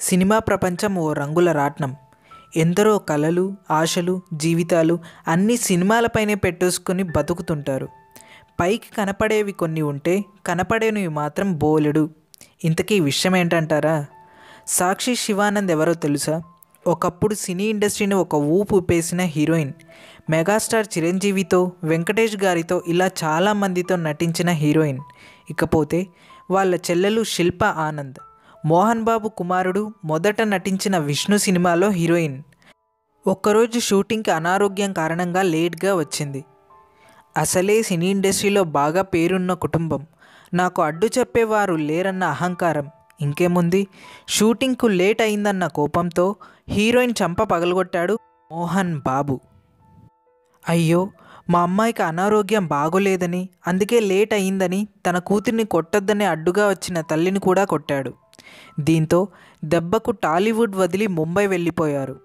Cinema ప్రపంచం ఓ రంగుల రాట్నం. ఎందరో కలలు ఆశలు జీవితాలు అన్నీ సినిమాలపైనే పెట్టేసుకుని బతుకుతుంటారు. పైకి కనపడేవి కొన్ని ఉంటే కనపడేనివి మాత్రం బోలెడు. ఇంతకీ విషయం ఏంటంటారా? సాక్షి శివానంద్ ఎవరో తెలుసా? ఒకప్పుడు సినీ ఇండస్ట్రీని ఒక ఊపు ఊపేసిన హీరోయిన్. మెగాస్టార్ చిరంజీవితో వెంకటేష్ గారితో ఇలా చాలామందితో నటించిన హీరోయిన్. ఇకపోతే వాళ్ళ చెల్లెలు శిల్ప ఆనంద్. మోహన్ బాబు కుమారుడు మొదట నటించిన విష్ణు సినిమాలో హీరోయిన్. ఒక్కరోజు షూటింగ్కి అనారోగ్యం కారణంగా లేట్గా వచ్చింది. అసలే సినీ ఇండస్ట్రీలో బాగా పేరున్న కుటుంబం. నాకు అడ్డు చెప్పేవారు లేరన్న అహంకారం. ఇంకేముంది? షూటింగ్కు లేట్ అయిందన్న కోపంతో హీరోయిన్ చంప పగలగొట్టాడు మోహన్ బాబు అయ్యో మా అమ్మాయికి అనారోగ్యం బాగోలేదని అందుకే లేట్ అయిందని తన కూతుర్ని కొట్టొద్దని అడ్డుగా వచ్చిన తల్లిని కూడా కొట్టాడు. దీంతో దెబ్బకు టాలీవుడ్ వదిలి ముంబై వెళ్ళిపోయారు.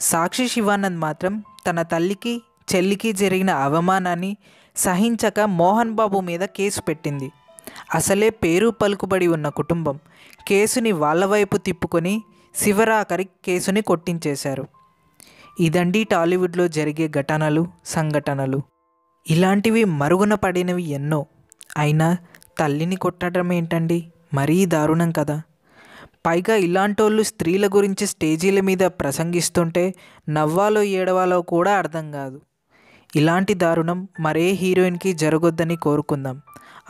సాక్షి శివానంద్ మాత్రం తన తల్లికి చెల్లికి జరిగిన అవమానాన్ని సహించక మోహన్ బాబు మీద కేసు పెట్టింది. అసలే పేరు పలుకుబడి ఉన్న కుటుంబం కేసుని వాళ్ళ వైపు తిప్పుకొని శివరాఖరి కేసుని కొట్టించేశారు. ఇదండి టాలీవుడ్లో జరిగే ఘటనలు సంఘటనలు. ఇలాంటివి మరుగున పడినవి ఎన్నో. అయినా తల్లిని కొట్టడం ఏంటండి మరీ దారుణం కదా. పైగా ఇలాంటోళ్ళు స్త్రీల గురించి స్టేజీల మీద ప్రసంగిస్తుంటే నవ్వాలో ఏడవాలో కూడా అర్థం కాదు. ఇలాంటి దారుణం మరే హీరోయిన్కి జరగొద్దని కోరుకుందాం.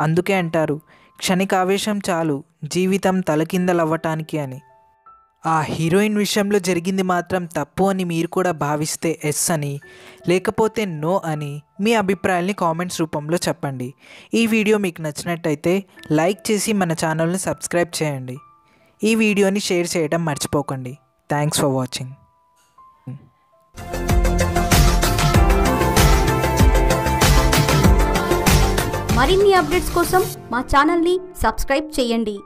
అందుకే అంటారు క్షణికావేశం చాలు జీవితం తలకిందలవ్వటానికి అని. ఆ హీరోయిన్ విషయంలో జరిగింది మాత్రం తప్పు అని మీరు కూడా భావిస్తే ఎస్ అని లేకపోతే నో అని మీ అభిప్రాయాల్ని కామెంట్స్ రూపంలో చెప్పండి. ఈ వీడియో మీకు నచ్చినట్టయితే లైక్ చేసి మన ఛానల్ని సబ్స్క్రైబ్ చేయండి. ఈ వీడియోని షేర్ చేయడం మర్చిపోకండి. Thanks for watching. మరిన్ని అప్డేట్స్ కోసం మా ఛానల్ని సబ్స్క్రైబ్ చేయండి.